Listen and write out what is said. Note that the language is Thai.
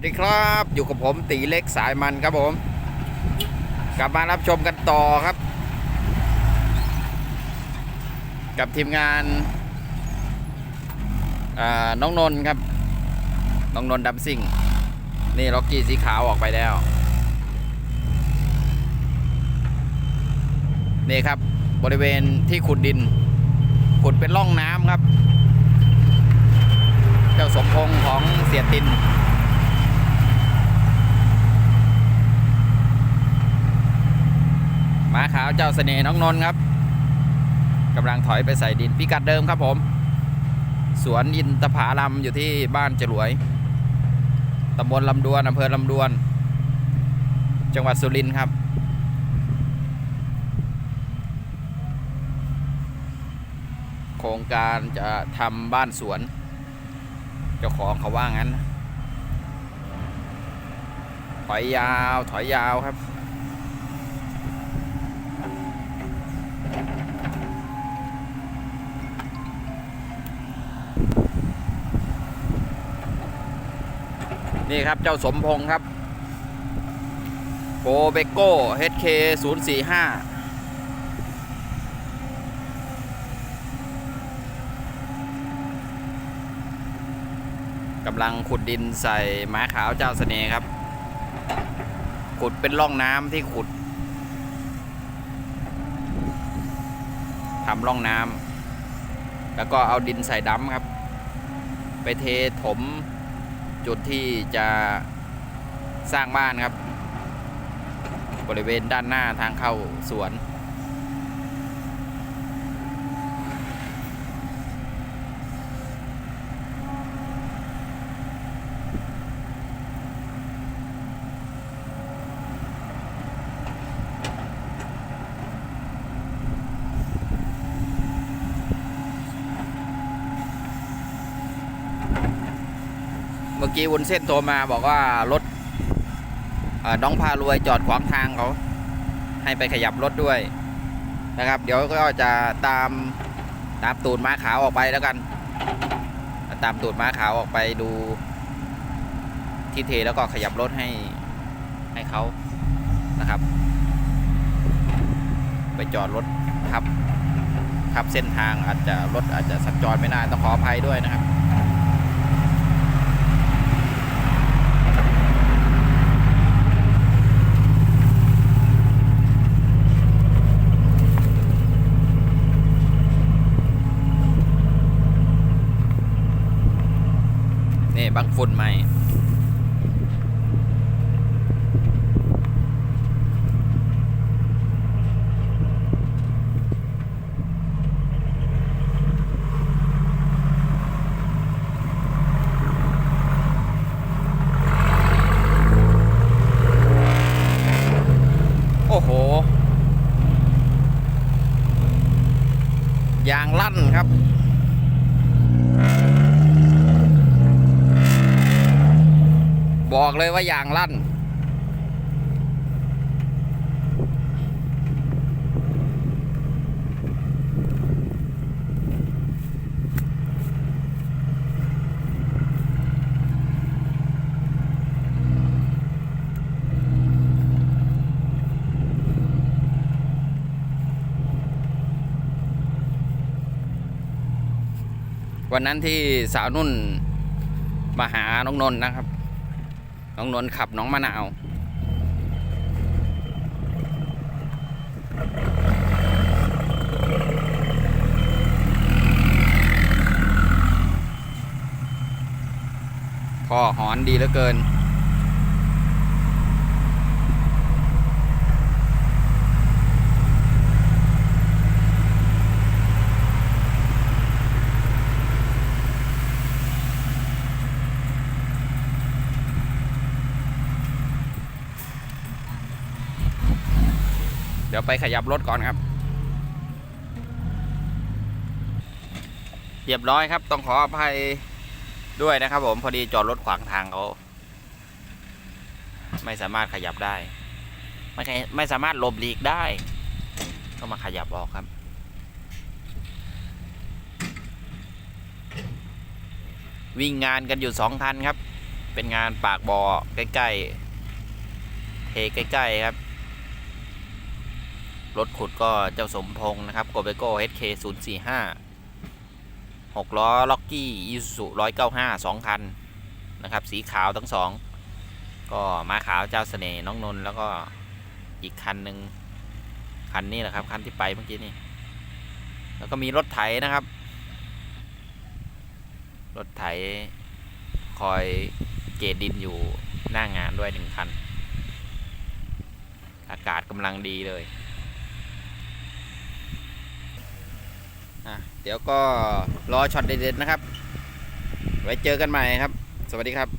วัสดีครับ อยู่กับผมตีเล็กสายมันครับผม กลับมารับชมกันต่อครับ กับทีมงานาน้องนนท์ครับ น้องนนท์ดัมซิ่ง นี่ล็อกกี้สีขาวออกไปแล้ว นี่ครับบริเวณที่ขุดดิน ขุดเป็นร่องน้ำครับ เจ้าสมพงษ์ของเสียติน มาขาวเจ้าเสน่ห์น้องนนท์ครับกำลังถอยไปใส่ดินพิกัดเดิมครับผม สวนอินตผาลัมอยู่ที่บ้านจรวยตำบลลำดวนอำเภอลำดวน จังหวัดสุรินทร์ครับโครงการจะทำบ้านสวน เจ้าของเขาว่างั้น ถอยยาว ถอยยาวครับ นี่ครับเจ้าสมพงษ์ครับโปเบโก้ HK 0 4 5กำลังขุดดินใส่ม้าขาวเจ้าเสน่ห์ครับ ขุดเป็นร่องน้ำที่ขุดทำร่องน้ำแล้วก็เอาดินใส่ดำครับ ไปเทถม จุดที่จะสร้างบ้านครับ บริเวณด้านหน้าทางเข้าสวน เมื่อกี้วุ้นเส้นโทรมาบอกว่ารถน้องพารวยจอดขวางทางเขา ให้ไปขยับรถด้วยนะครับ เดี๋ยวก็จะตามตามตูดม้าขาวออกไปแล้วกัน ตามตูดม้าขาวออกไปดูที่เทแล้วก็ขยับรถให้ให้เขานะครับ ไปจอดรถทับทับเส้นทางอาจจะรถอาจจะสัญจรไม่ได้ต้องขออภัยด้วยนะครับ บางฝุ่นใหม่ โอ้โห ยางลั่นครับ บอกเลยว่ายางลั่น วันนั้นที่สาวนุ่นมาหาน้องนนท์นะครับ น้องนนท์ขับน้องมะนาวพ่อหอนดีเหลือเกิน เดี๋ยวไปขยับรถก่อนครับ เรียบร้อยครับ ต้องขออภัยด้วยนะครับ ผมพอดีจอดรถขวางทางเขาไม่สามารถขยับได้ ไม่ไม่สามารถหลบหลีกได้ ก็มาขยับออกครับ วิ่งงานกันอยู่สองคันครับเเป็นงานปากบ่อใกล้ๆเทใกล้ๆครับ รถขุดก็เจ้าสมพงษ์นะครับโกเบโก้ HK 0 4 5 6 ล้อล็อกกี้ยูสุ195 2 คัน นะครับ สีขาวทั้งสองก็ม้าขาวเจ้าเสน่ห์น้องนนท์แล้วก็อีกคันหนึ่งคันนี้แหละครับ คันที่ไปเมื่อกี้นี่ แล้วก็มีรถไถนะครับ รถไถคอยเกตดินอยู่หน้างานด้วยหนึ่งคัน อากาศกำลังดีเลย อะเดี๋ยวก็รอช็อตเด็ดๆนะครับ ไว้เจอกันใหม่ครับ สวัสดีครับ